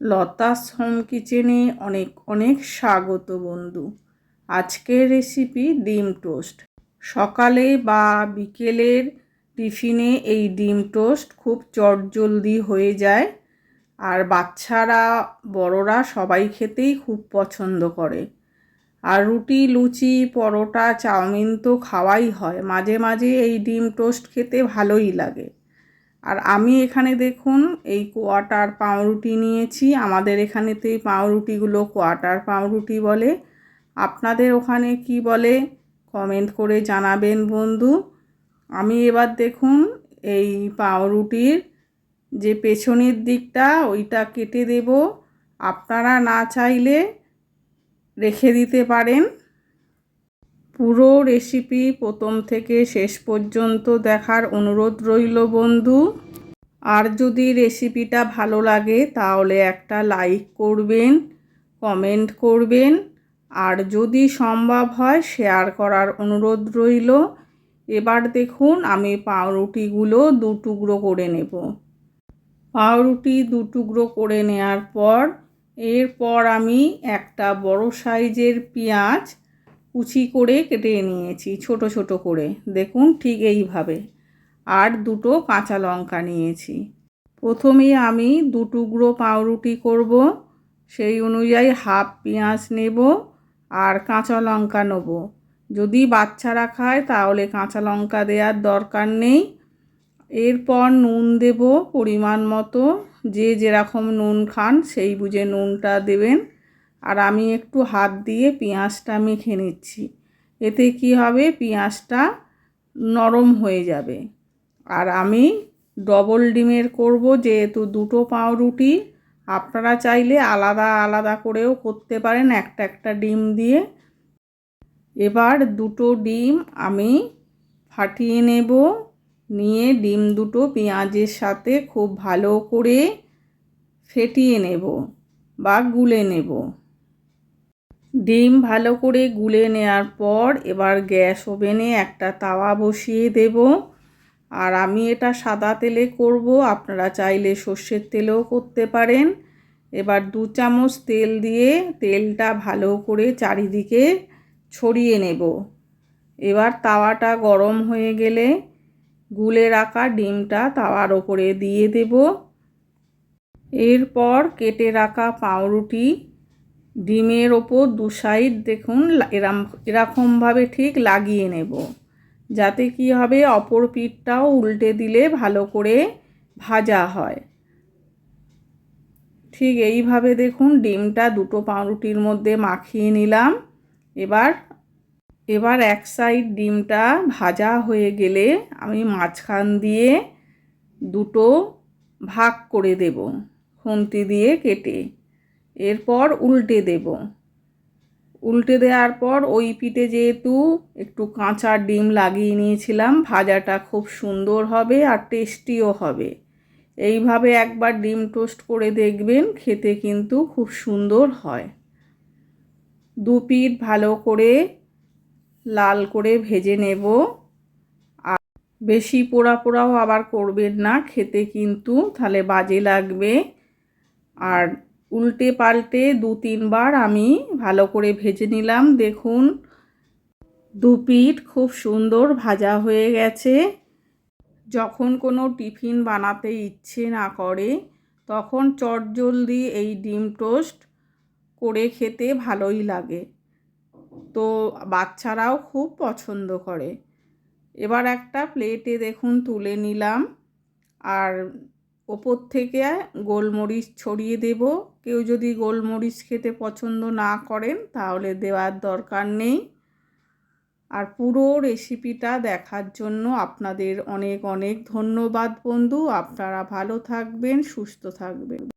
Lata's home কিচেনে অনেক অনেক স্বাগত বন্ধু। আজকের রেসিপি ডিম টোস্ট। সকালে বা বিকেলের টিফিনে এই ডিম টোস্ট খুব চটজলদি হয়ে যায় আর বাচ্চারা, বড়রা সবাই খেতেই খুব পছন্দ করে। আর রুটি, লুচি, পরোটা, চাউমিন তো খাওয়াই হয়। মাঝে মাঝে এই ডিম টোস্ট খেতে ভালোই লাগে। আর আমি এখানে দেখুন, এই কোয়াটার পাউরুটি নিয়েছি। আমাদের এখানেতে এই পাউরুটিগুলো কোয়াটার পাউরুটি বলে। আপনাদের ওখানে কি বলে? কমেন্ট করে জানাবেন বন্ধু। আমি এবার দেখুন, এই পাউরুটির যে পেছনের দিকটা, ওইটা কেটে দেব। আপনারা না চাইলে রেখে দিতে পারেন। পুরো রেসিপি প্রথম থেকে শেষ পর্যন্ত দেখার অনুরোধ রইল, বন্ধু। আর যদি রেসিপিটা ভালো লাগে, তাহলে একটা লাইক করবেন কমেন্ট করবেন। আর যদি সম্ভব হয় শেয়ার করার অনুরোধ রইল। এবার দেখুন, আমি পাউরুটিগুলো দু টুকরো করে নেব। পাউরুটি দু টুকরো করে নেওয়ার পর, এরপর আমি একটা বড় সাইজের পেঁয়াজ কুচি করে কেটে নিয়েছি, ছোট ছোট করে। দেখুন ঠিক এইভাবে। আর দুটো কাঁচা লঙ্কা নিয়েছি। প্রথমে আমি দু টুকরো পাউরুটি করব, সেই অনুযায়ী হাফ পেঁয়াজ নেব আর কাঁচা লঙ্কা নেব। যদি বাচ্চারা খায় তাহলে কাঁচা লঙ্কা দেওয়ার দরকার নেই। এরপর নুন দেব পরিমাণ মতো। যে যেরকম নুন খান সেই বুঝে নুনটা দেবেন। আর আমি একটু হাত দিয়ে পেঁয়াজটা মেখে নিচ্ছি। এতে কি হবে? পেঁয়াজটা নরম হয়ে যাবে। আর আমি ডবল ডিমের করব, যেহেতু দুটো পাউরুটি। আপনারা চাইলে আলাদা আলাদা করেও করতে পারেন, একটা একটা ডিম দিয়ে। এবার দুটো ডিম আমি ফাটিয়ে নেব। নিয়ে ডিম দুটো পেঁয়াজের সাথে খুব ভালো করে ফেটিয়ে নেব বা গুলে নেব। ডিম ভালো করে গুলে নেওয়ার পর এবার গ্যাস ওভেনে একটা তাওয়া বসিয়ে দেব। আর আমি এটা সাদা তেলে করব, আপনারা চাইলে সর্ষের তেলেও করতে পারেন। এবার দু চামচ তেল দিয়ে তেলটা ভালো করে চারিদিকে ছড়িয়ে নেব। এবার তাওয়াটা গরম হয়ে গেলে গুলে রাখা ডিমটা তাওয়ার ওপরে দিয়ে দেব। এরপর কেটে রাখা পাউরুটি ডিমের ওপর দু সাইড দেখুন এরম এরকমভাবে ঠিক লাগিয়ে নেব। যাতে কি হবে, অপর পিঠটাও উল্টে দিলে ভালো করে ভাজা হয়। ঠিক এইভাবে দেখুন, ডিমটা দুটো পাউরুটির মধ্যে মাখিয়ে নিলাম। এবার এবার এক সাইড ডিমটা ভাজা হয়ে গেলে আমি মাঝখান দিয়ে দুটো ভাগ করে দেব, খুন্তি দিয়ে কেটে। এরপর উল্টে দেব। উল্টে দেওয়ার পর ওই পিঠে যেহেতু একটু কাঁচা ডিম লাগিয়ে নিয়েছিলাম, ভাজাটা খুব সুন্দর হবে আর টেস্টিও হবে। এইভাবে একবার ডিম টোস্ট করে দেখবেন, খেতে কিন্তু খুব সুন্দর হয়। দু পিঠ ভালো করে লাল করে ভেজে নেব। আর বেশি পোড়া পোড়াও আবার করবেন না, খেতে কিন্তু তাহলে বাজে লাগবে। আর উল্টে পাল্টে দু তিনবার আমি ভালো করে ভেজে নিলাম। দেখুন, দু পিঠ খুব সুন্দর ভাজা হয়ে গেছে। যখন কোনো টিফিন বানাতে ইচ্ছে না করে, তখন চটজলদি এই ডিম টোস্ট করে খেতে ভালোই লাগে। তো বাচ্চারাও খুব পছন্দ করে। এবার একটা প্লেটে দেখুন, তুলে নিলাম। আর ওপর থেকে গোলমরিচ ছড়িয়ে দেব। কেউ যদি গোলমরিচ খেতে পছন্দ না করেন, তাহলে দেওয়ার দরকার নেই। আর পুরো রেসিপিটা দেখার জন্য আপনাদের অনেক অনেক ধন্যবাদ বন্ধু। আপনারা ভালো থাকবেন, সুস্থ থাকবেন।